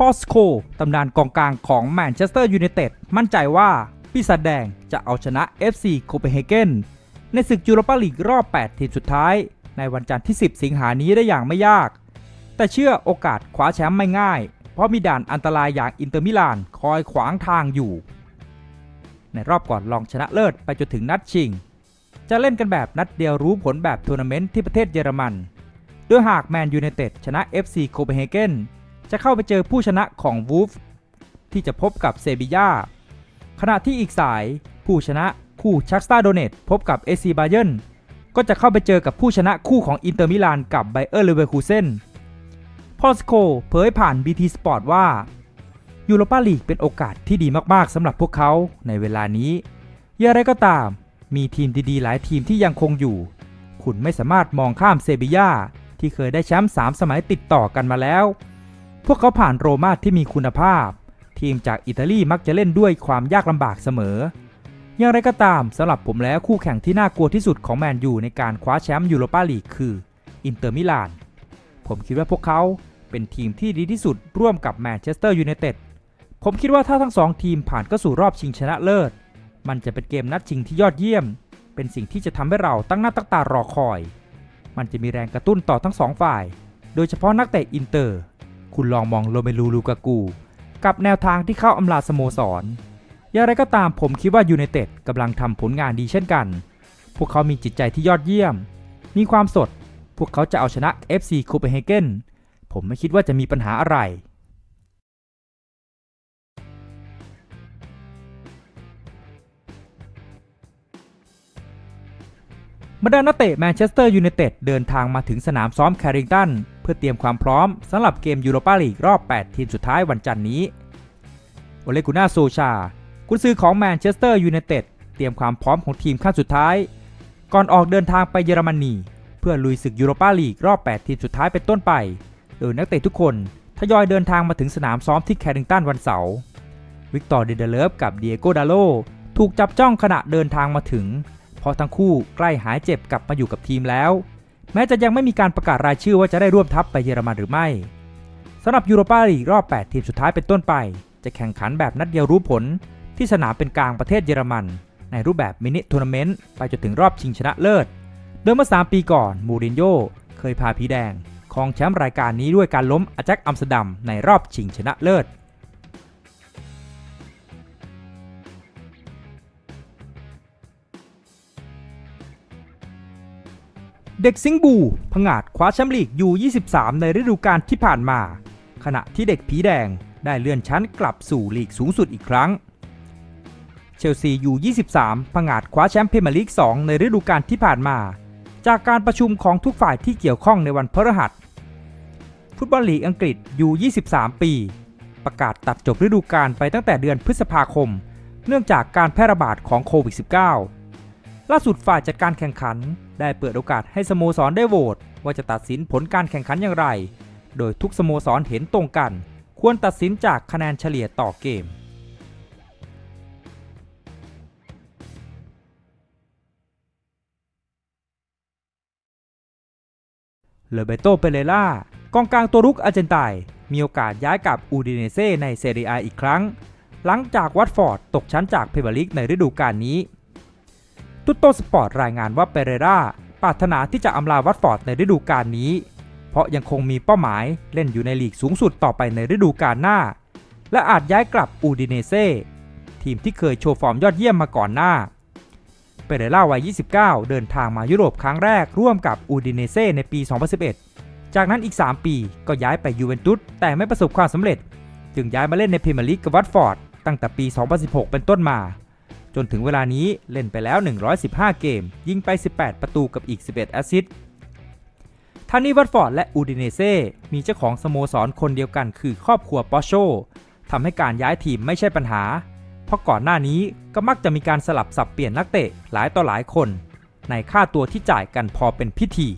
พอสโคตำนานกองกลางของแมนเชสเตอร์ยูไนเต็ดมั่นใจว่าปีศาจแดงจะเอาชนะ FC โคเปนเฮเกนในศึกยูโรปาลีกรอบ 8 ทีมสุดท้าย ในวันจันทร์ที่ 10 สิงหานี้ได้อย่างไม่ยาก แต่เชื่อโอกาสคว้าแชมป์ไม่ง่าย เพราะมีด่านอันตรายอย่างอินเตอร์มิลานคอยขวางทางอยู่ ในรอบก่อนรองชนะเลิศไปจนถึงนัดชิง จะเล่นกันแบบนัดเดียวรู้ผลแบบทัวร์นาเมนต์ที่ประเทศเยอรมัน โดยหากแมนยูไนเต็ดชนะ FC โคเปนเฮเกน จะเข้าไปเจอผู้ชนะของวูฟที่จะพบกับเซบียาขณะที่อีกสายผู้ชนะคู่ชักสตาโดเนตพบกับเอซีบาเยนก็จะเข้าไปเจอกับผู้ชนะคู่ของอินเตอร์มิลานกับไบเออร์เลเวอร์คูเซนพอสโคเผยผ่าน BT Sport ว่ายูโรปาลีกเป็นโอกาสที่ดีมากๆสำหรับพวกเขาในเวลานี้อย่างไรก็ตาม มีทีมดีๆ หลายทีมที่ยังคงอยู่ คุณไม่สามารถมองข้ามเซบียาที่เคยได้แชมป์3สมัยติดต่อกันมาแล้ว พวกเขาผ่านโรม่าที่มีคุณภาพ ทีมจากอิตาลีมักจะเล่นด้วยความยากลำบากเสมอ อย่างไรก็ตามสำหรับผมแล้วคู่แข่งที่น่ากลัวที่สุดของแมนยูในการคว้าแชมป์ยูโรปาลีกคืออินเตอร์มิลาน ผมคิดว่าพวกเขาเป็นทีมที่ดีที่สุดร่วมกับแมนเชสเตอร์ยูไนเต็ด ผมคิดว่าถ้าทั้งสองทีมผ่านเข้าสู่รอบชิงชนะเลิศ มันจะเป็นเกมนัดชิงที่ยอดเยี่ยม เป็นสิ่งที่จะทำให้เราตั้งหน้าตั้งตารอคอย มันจะมีแรงกระตุ้นต่อทั้งสองฝ่าย โดยเฉพาะนักเตะอินเตอร์ คุณลองมองโรเมลูลูกากู กับแนวทางที่เข้าอำลาสโมสร อย่างไรก็ตามผมคิดว่ายูไนเต็ดกำลังทำผลงานดีเช่นกัน พวกเขามีจิตใจที่ยอดเยี่ยม มีความสด พวกเขาจะเอาชนะ FC โคเปนเฮเกนผมไม่คิดว่าจะมีปัญหาอะไรบรรดานักเตะแมนเชสเตอร์ยูไนเต็ดเดินทางมาถึงสนามซ้อมแคริงตัน พื่อเตรียมความพร้อมสำหรับเกมยูโรปาลีกรอบ 8 ทีมสุดท้ายวันจันทร์นี้โอเลกุน่าโซชา กุนซือของแมนเชสเตอร์ยูไนเต็ดเตรียมความพร้อมของทีมขั้นสุดท้าย ก่อนออกเดินทางไปเยอรมนีเพื่อลุยศึกยูโรปาลีกรอบ 8 ทีมสุดท้ายเป็นต้นไป โดยนักเตะทุกคนทยอยเดินทางมาถึงสนามซ้อมที่แคริงตันวันเสาร์วิกตอร์เดเดเลฟกับเดียโกดาโลถูกจับจ้องขณะเดินทางมาถึง เพราะทั้งคู่ใกล้หายเจ็บกลับมาอยู่กับทีมแล้ว แม้จะยังไม่มีการประกาศรายชื่อว่าจะได้ร่วมทัพไปเยอรมันหรือไม่สำหรับยูโรปาลีกรอบ 8 ทีมสุดท้ายเป็นต้นไป จะแข่งขันแบบนัดเดียวรู้ผล ที่สนามเป็นกลางประเทศเยอรมัน ในรูปแบบมินิทัวร์นาเมนต์ไปจนถึงรอบชิงชนะเลิศโดยเมื่อ 3 ปีก่อนมูรินโญ่เคยพาผีแดงครองแชมป์รายการนี้ด้วยการล้มอาแจ็คอัมสเตอร์ดัมในรอบชิงชนะเลิศ เด็กสิงบูผงาดคว้าแชมป์ลีกยู23 ในฤดูกาลที่ผ่านมา ขณะที่เด็กผีแดงได้เลื่อนชั้นกลับสู่ลีกสูงสุดอีกครั้ง เชลซียู23ผงาดคว้าแชมป์พรีเมียร์ลีก 2 ในฤดูกาลที่ผ่านมา จากการประชุมของทุกฝ่ายที่เกี่ยวข้องในวันพฤหัส ฟุตบอลลีกอังกฤษยู23 ปี ประกาศตัดจบฤดูกาลไปตั้งแต่เดือนพฤษภาคม เนื่องจากการแพร่ระบาดของโควิด -19 ล่าสุดฝ่ายจัดการแข่งขัน ได้เปิดโอกาสให้สโมสรได้โหวตว่าจะตัดสินผลการแข่งขันอย่างไร โดยทุกสโมสรเห็นตรงกัน ควรตัดสินจากคะแนนเฉลี่ยต่อเกมเลเบโตเปเรล่ากองกลางตัวรุกอาร์เจนไตน์มีโอกาสย้ายกลับอูดิเนเซ่ในเซเรียอีกครั้ง หลังจากวัตฟอร์ดตกชั้นจากเพเบลิกในฤดูกาลนี้ ตุตโตสปอร์ตรายงานว่าเปเรราปรารถนาที่จะอำลาวัตฟอร์ดในฤดูกาลนี้ เพราะยังคงมีเป้าหมายเล่นอยู่ในลีกสูงสุดต่อไปในฤดูกาลหน้า และอาจย้ายกลับอูดิเนเซ่ทีมที่เคยโชว์ฟอร์มยอดเยี่ยมมาก่อนหน้า เปเรล่าวัย 29 เดินทางมายุโรปครั้งแรกร่วมกับอูดิเนเซ่ในปี 2011 จากนั้นอีก 3 ปีก็ย้ายไปยูเวนตุสแต่ไม่ประสบความสำเร็จ จึงย้ายมาเล่นในพรีเมียร์ลีกกับวัตฟอร์ดตั้งแต่ปี 2016 เป็นต้นมา จนถึงเวลานี้เล่นไปแล้ว 115 เกม ยิงไป 18 ประตูกับอีก 11 แอสซิสต์ทานี่วัตฟอร์ดและอูดิเนเซ่มีเจ้าของสโมสรคนเดียวกันคือครอบครัวปอโชทำให้การย้ายทีมไม่ใช่ปัญหา เพราะก่อนหน้านี้ก็มักจะมีการสลับสับเปลี่ยนนักเตะหลายต่อหลายคน ในค่าตัวที่จ่ายกันพอเป็นพิธี